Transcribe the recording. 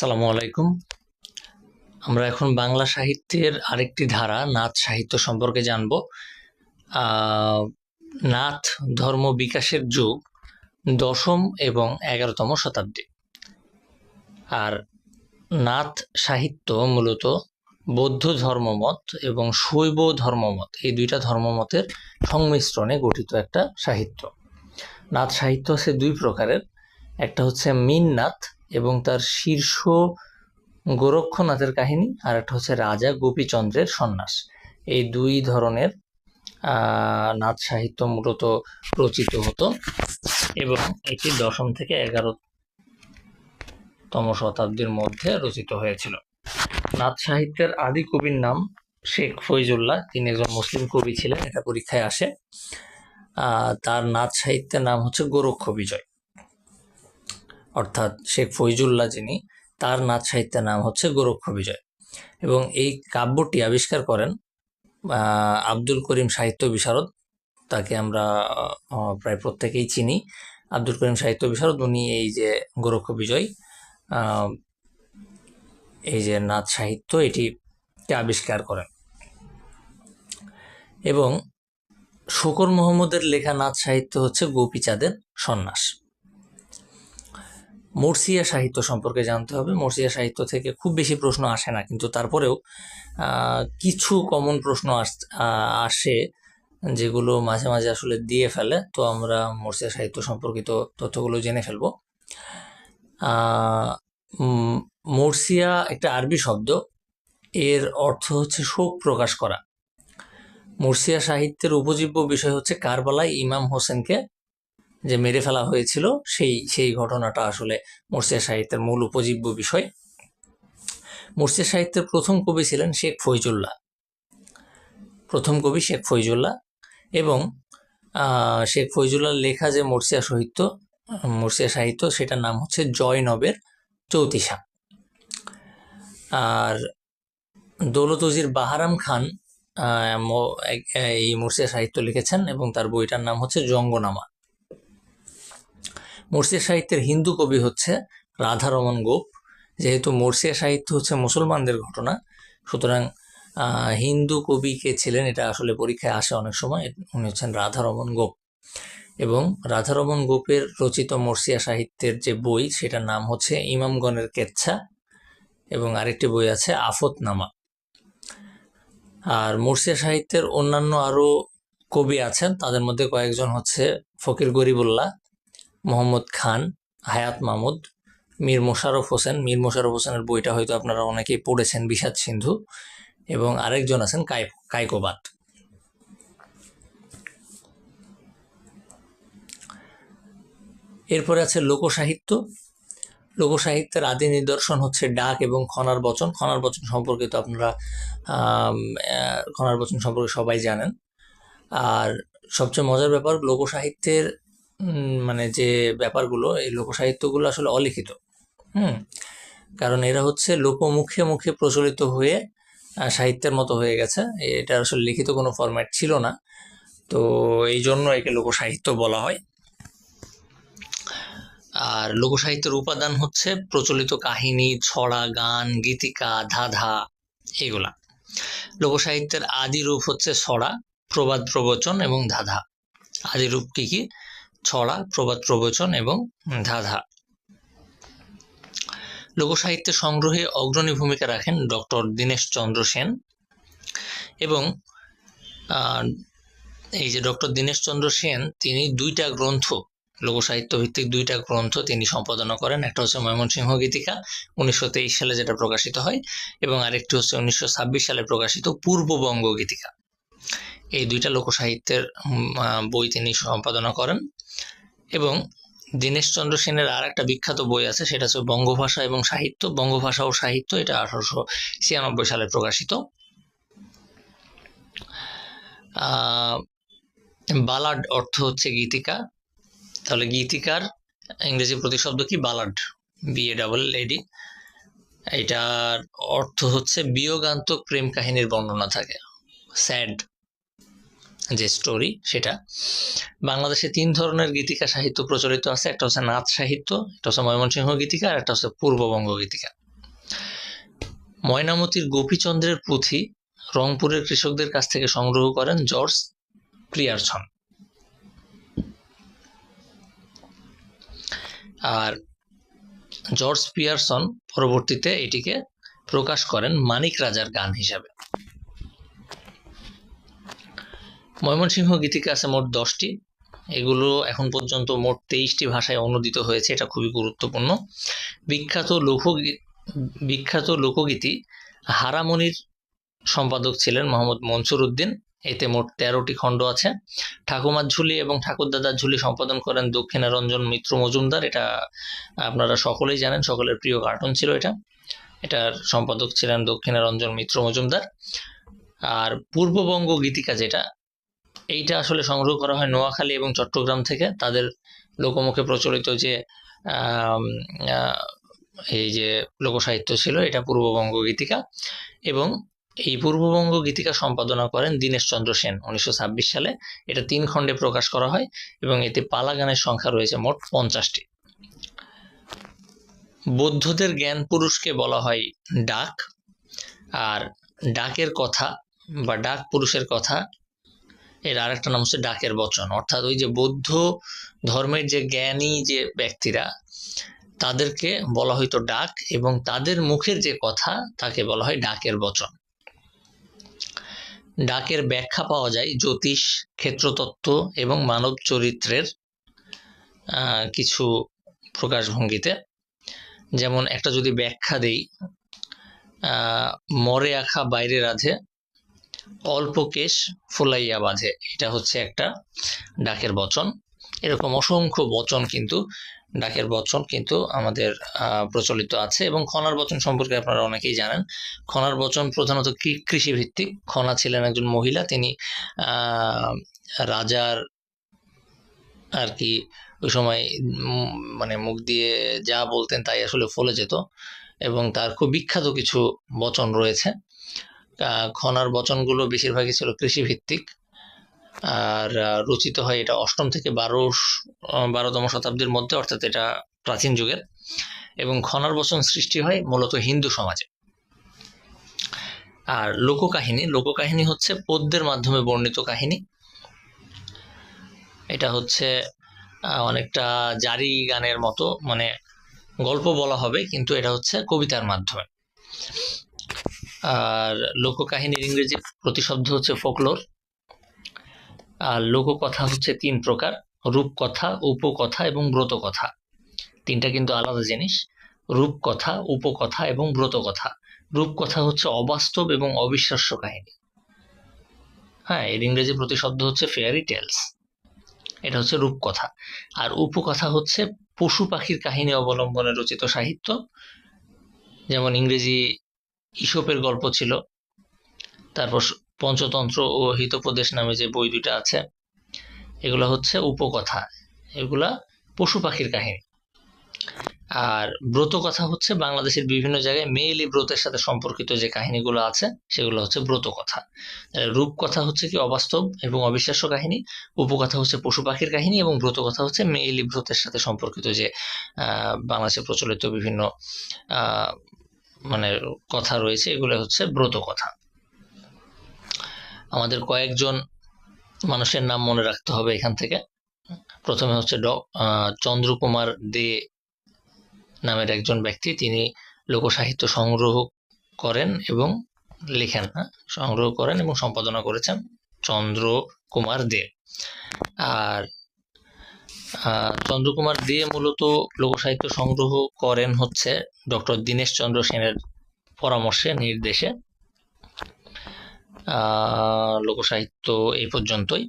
আসসালামু আলাইকুম। আমরা এখন বাংলা সাহিত্যের আরেকটি ধারা নাথ সাহিত্য সম্পর্কে জানব। নাথ ধর্ম বিকাশের যুগ দশম এবং এগারোতম শতাব্দী। আর নাথ সাহিত্য মূলত বৌদ্ধ ধর্মমত এবং শৈব ধর্মমত, এই দুইটা ধর্মমতের সংমিশ্রণে গঠিত একটা সাহিত্য। নাথ সাহিত্য হচ্ছে দুই প্রকারের। একটা হচ্ছে মিন নাথ এবং তার শীর্ষ গোরক্ষনাথের কাহিনী আর একটা হচ্ছে রাজা গোপীচন্দ্রের সন্ন্যাস। এই দুই ধরনের নাচ সাহিত্য মূলত রচিত হতো এবং এটি দশম থেকে এগারোতম শতাব্দীর মধ্যে রচিত হয়েছিল। নাচ সাহিত্যের আদি কবির নাম শেখ ফৈজুল্লাহ। তিনি একজন মুসলিম কবি ছিলেন, এটা পরীক্ষায় আসে। তার নাচ সাহিত্যের নাম হচ্ছে গোরক্ষ বিজয় অর্থাৎ শেখ ফৈজুল্লাহ যিনি, তার নাচ সাহিত্যের নাম হচ্ছে গোরক্ষ বিজয়। এবং এই কাব্যটি আবিষ্কার করেন আব্দুল করিম সাহিত্য বিশারদ, তাকে আমরা প্রায় প্রত্যেকেই চিনি। আব্দুল করিম সাহিত্য বিশারদ, উনি এই যে গোরক্ষ বিজয় এই যে নাচ সাহিত্য এটিকে আবিষ্কার করেন। এবং শকর মোহাম্মদের লেখা নাচ সাহিত্য হচ্ছে গোপীচাঁদের সন্ন্যাস। মর্সিয়া সাহিত্য সম্পর্কে জানতে হবে। মর্সিয়া সাহিত্য থেকে খুব বেশি প্রশ্ন আসে না, কিন্তু তারপরেও কিছু কমন প্রশ্ন আস- যেগুলো মাঝে মাঝে আসলে দিয়ে ফেলে। তো আমরা মর্সিয়া সাহিত্য সম্পর্কিত তথ্যগুলো জেনে ফেলব। মর্সিয়া একটা আরবি শব্দ। এর অর্থ হচ্ছে শোক প্রকাশ করা। মর্সিয়া সাহিত্যের উপজীব্য বিষয় হচ্ছে কারবালায় ইমাম হোসেনকে যে মেরে ফেলা হয়েছিল, সেই সেই ঘটনাটা আসলে মুর্শিয়া সাহিত্যের মূল উপজীব্য বিষয়। মুর্শিয়া সাহিত্যের প্রথম কবি ছিলেন শেখ ফৈজুল্লাহ। প্রথম কবি শেখ ফৈজুল্লাহ এবং শেখ ফৈজুল্লাহর লেখা যে মুর্শিয়া সাহিত্য মুর্শিয়া সাহিত্য সেটার নাম হচ্ছে জয়নবের চৌতিসা আর দৌলত উজির বাহারাম খান এই মুর্শিয়া সাহিত্য লিখেছেন এবং তার বইটার নাম হচ্ছে জঙ্গনামা। মুর্শিয়া সাহিত্যের হিন্দু কবি হচ্ছে রাধারমন গোপ। যেহেতু মুর্শিয়া সাহিত্য হচ্ছে মুসলমানদের ঘটনা, সুতরাং হিন্দু কবি কে ছিলেন এটা আসলে পরীক্ষায় আসে অনেক সময়, উনি হচ্ছেন রাধারমন গোপ। এবং রাধারমন গোপের রচিত মুর্শিয়া সাহিত্যের যে বই, সেটার নাম হচ্ছে ইমামগণের কেচ্ছা এবং আরেকটি বই আছে আফতনামা। আর মুর্শিয়া সাহিত্যের অন্যান্য আরও কবি আছেন, তাদের মধ্যে কয়েকজন হচ্ছে ফকির গরিবুল্লাহ মোহাম্মদ খান, হায়াত মাহমুদ, মীর মোশারফ হোসেন। মীর মোশাররফ হোসেনের বইটা হয়তো আপনারা অনেকেই পড়েছেন, বিষাদ সিন্ধু। এবং আরেকজন আছেন কাই, কাইকোবাদ। এরপরে আছে লোকসাহিত্য। লোকসাহিত্যের আদি নিদর্শন হচ্ছে ডাক এবং খনার বচন। খনার বচন সম্পর্কে তো আপনারা খনার বচন সম্পর্কে সবাই জানেন। আর সবচেয়ে মজার ব্যাপার, লোকসাহিত্যের মানে যে ব্যাপারগুলো, এই লোকসাহিত্যগুলো আসলে অলিখিত, হুম? কারণ এরা হচ্ছে লোকমুখে মুখে প্রচলিত হয়ে সাহিত্যের মতো হয়ে গেছে। এটা আসলে লিখিত কোনো ফরম্যাট ছিল না। তো এই জন্য একে লোকসাহিত্য বলা হয়। আর লোকসাহিত্যের উপাদান হচ্ছে প্রচলিত কাহিনী, ছড়া, গান, গীতিকা, ধাঁধা, এগুলা। লোকসাহিত্যের আদি রূপ হচ্ছে ছড়া, প্রবাদ, প্রবচন এবং ধাঁধা। আদি রূপ কি কি? ছড়া, প্রবাদ, প্রবচন এবং ধাঁধা। লোকসাহিত্য সংগ্রহে অগ্রণী ভূমিকা রাখেন ডক্টর দীনেশ চন্দ্র সেন এবং এই যে ডক্টর দীনেশ চন্দ্র সেন, তিনি দুইটা গ্রন্থ লোকসাহিত্য ভিত্তিক দুইটা গ্রন্থ তিনি সম্পাদনা করেন। একটা হচ্ছে ময়মনসিংহ গীতিকা, উনিশশো তেইশ সালে যেটা প্রকাশিত হয়, এবং আরেকটি হচ্ছে উনিশশো ছাব্বিশ সালে প্রকাশিত পূর্ববঙ্গ গীতিকা। এই দুইটা লোকসাহিত্যের বই তিনি সম্পাদনা করেন। এবং দীনেশচন্দ্র সেনের আর একটা বিখ্যাত বই আছে, সেটা হচ্ছে বঙ্গভাষা এবং সাহিত্য। বঙ্গভাষা ও সাহিত্য, এটা আঠারোশো ছিয়ানব্বই সালে প্রকাশিত। বালাড অর্থ হচ্ছে গীতিকা। তাহলে গীতিকার ইংরেজি প্রতিশব্দ কি? বালাড বি এ ডাবল এডি এটার অর্থ হচ্ছে বিয়োগান্তক প্রেম কাহিনীর বর্ণনা থাকে। স্যাড যে স্টোরি সেটা, বাংলাদেশে তিন ধরনের গীতিকা সাহিত্য প্রচলিত আছে। একটা হচ্ছে নাচ সাহিত্য, একটা হচ্ছে ময়মনসিংহ গীতিকা, আর একটা হচ্ছে পূর্ববঙ্গ গীতিকা। ময়নামতির গোপীচন্দ্রের পুঁথি রংপুরের কৃষকদের কাছ থেকে সংগ্রহ করেন জর্জ প্রিয়ারসন। আর জর্জ পিয়ারসন পরবর্তীতে এটিকে প্রকাশ করেন মানিক রাজার গান হিসাবে। ময়মনসিংহ গীতিকা আছে মোট দশটি। এগুলো এখন পর্যন্ত মোট তেইশটি ভাষায় অনুদিত হয়েছে, এটা খুবই গুরুত্বপূর্ণ। বিখ্যাত লোকগীত বিখ্যাত লোকগীতি হারামনির সম্পাদক ছিলেন মোহাম্মদ মনসুর উদ্দিন এতে মোট তেরোটি খণ্ড আছে। ঠাকুমার ঝুলি এবং ঠাকুরদাদার ঝুলি সম্পাদন করেন দক্ষিণারঞ্জন মিত্র মজুমদার। এটা আপনারা সকলেই জানেন, সকলের প্রিয় কার্টুন ছিল এটা। এটার সম্পাদক ছিলেন দক্ষিণারঞ্জন মিত্র মজুমদার। আর পূর্ববঙ্গ গীতিকা যেটা এইটা আসলে সংগ্রহ করা হয় নোয়াখালী এবং চট্টগ্রাম থেকে। তাদের লোকমুখে প্রচলিত যে এই যে লোকসাহিত্য ছিল, এটা পূর্ববঙ্গ গীতিকা এবং এই পূর্ববঙ্গ গীতিকা সম্পাদনা করেন দীনেশচন্দ্র সেন উনিশশো ছাব্বিশ সালে। এটা তিন খণ্ডে প্রকাশ করা হয় এবং এতে পালা গানের সংখ্যা রয়েছে মোট পঞ্চাশটি। বৌদ্ধদের জ্ঞান পুরুষকে বলা হয় ডাক। আর ডাকের কথা বা ডাক পুরুষের কথা এর আরেকটা নাম হচ্ছে ডাকের বচন। অর্থাৎ ওই যে বৌদ্ধ ধর্মের যে জ্ঞানী যে ব্যক্তিরা, তাদেরকে বলা হয়তো ডাক এবং তাদের মুখের যে কথা তাকে বলা হয় ডাকের বচন। ডাকের ব্যাখ্যা পাওয়া যায় জ্যোতিষ, ক্ষেত্রতত্ত্ব এবং মানব চরিত্রের কিছু প্রকাশভঙ্গিতে। যেমন একটা যদি ব্যাখ্যা দেই মরে আখা বাইরে রাধে অল্প কেশ ফুলাইয়া বাঁধে। এটা হচ্ছে একটা ডাকের বচন। এরকম অসংখ্য বচন কিন্তু, ডাকের বচন কিন্তু আমাদের প্রচলিত আছে এবং খনার বচন সম্পর্কে আপনারা অনেকেই জানেন। খনার বচন প্রধানত কৃষিভিত্তিক। খনা ছিলেন একজন মহিলা, তিনি রাজার আর কি, ওই সময় মানে মুখ দিয়ে যা বলতেন তাই আসলে ফলে যেত এবং তার খুব বিখ্যাত কিছু বচন রয়েছে। খনার বচনগুলো বেশিরভাগই ছিল কৃষিভিত্তিক। আর রচিত হয় এটা অষ্টম থেকে বারো বারোতম শতাব্দীর মধ্যে, অর্থাৎ এটা প্রাচীন যুগের। এবং খনার বচন সৃষ্টি হয় মূলত হিন্দু সমাজে। আর লোককাহিনী লোককাহিনী হচ্ছে পদ্যের মাধ্যমে বর্ণিত কাহিনী। এটা হচ্ছে অনেকটা জারি গানের মতো মানে গল্প বলা হবে, কিন্তু এটা হচ্ছে কবিতার মাধ্যমে। আর লোককাহিনীর ইংরেজি প্রতিশব্দ হচ্ছে ফোকলোর আর লোককথা হচ্ছে তিন প্রকার, রূপকথা, উপকথা এবং ব্রতকথা। তিনটা কিন্তু আলাদা জিনিস, রূপকথা, উপকথা এবং ব্রতকথা। রূপকথা হচ্ছে অবাস্তব এবং অবিশ্বাস্য কাহিনী। হ্যাঁ এর ইংরেজি প্রতিশব্দ হচ্ছে ফেয়ারি টেলস এটা হচ্ছে রূপকথা। আর উপকথা হচ্ছে পশু পাখির কাহিনী অবলম্বনে রচিত সাহিত্য, যেমন ইংরেজি ইসপের গল্প ছিল। তারপর পঞ্চতন্ত্র ও হিতোপদেশ নামে যে বই দুটা আছে, এগুলো হচ্ছে উপকথা। এগুলা পশু পাখির কাহিনী। আর ব্রত কথা হচ্ছে বাংলাদেশের বিভিন্ন জায়গায় মেয়েলি ব্রতের সাথে সম্পর্কিত যে কাহিনীগুলো আছে, সেগুলো হচ্ছে ব্রত কথা রূপকথা হচ্ছে কি অবাস্তব এবং অবিশ্বাস্য কাহিনী, উপকথা হচ্ছে পশু পাখির কাহিনী এবং ব্রত কথা হচ্ছে মেয়েলি ব্রতের সাথে সম্পর্কিত যে বাংলাদেশে প্রচলিত বিভিন্ন মানে কথা রয়েছে এগুলো হচ্ছে ব্রত কথা। আমাদের কয়েকজন মানুষের নাম মনে রাখতে হবে এখান থেকে। প্রথমে হচ্ছে ড চন্দ্রকুমার দে নামের একজন ব্যক্তি তিনি লোকসাহিত্য সংগ্রহ করেন এবং লেখেন হ্যাঁ, সংগ্রহ করেন এবং সম্পাদনা করেছেন চন্দ্র কুমার দে। আর চন্দ্রকুমার দে মূলত লোকসাহিত্য সংগ্রহ করেন হচ্ছে ডক্টর দীনেশ চন্দ্র সেনের পরামর্শে, নির্দেশে। লোকসাহিত্য এই পর্যন্তই।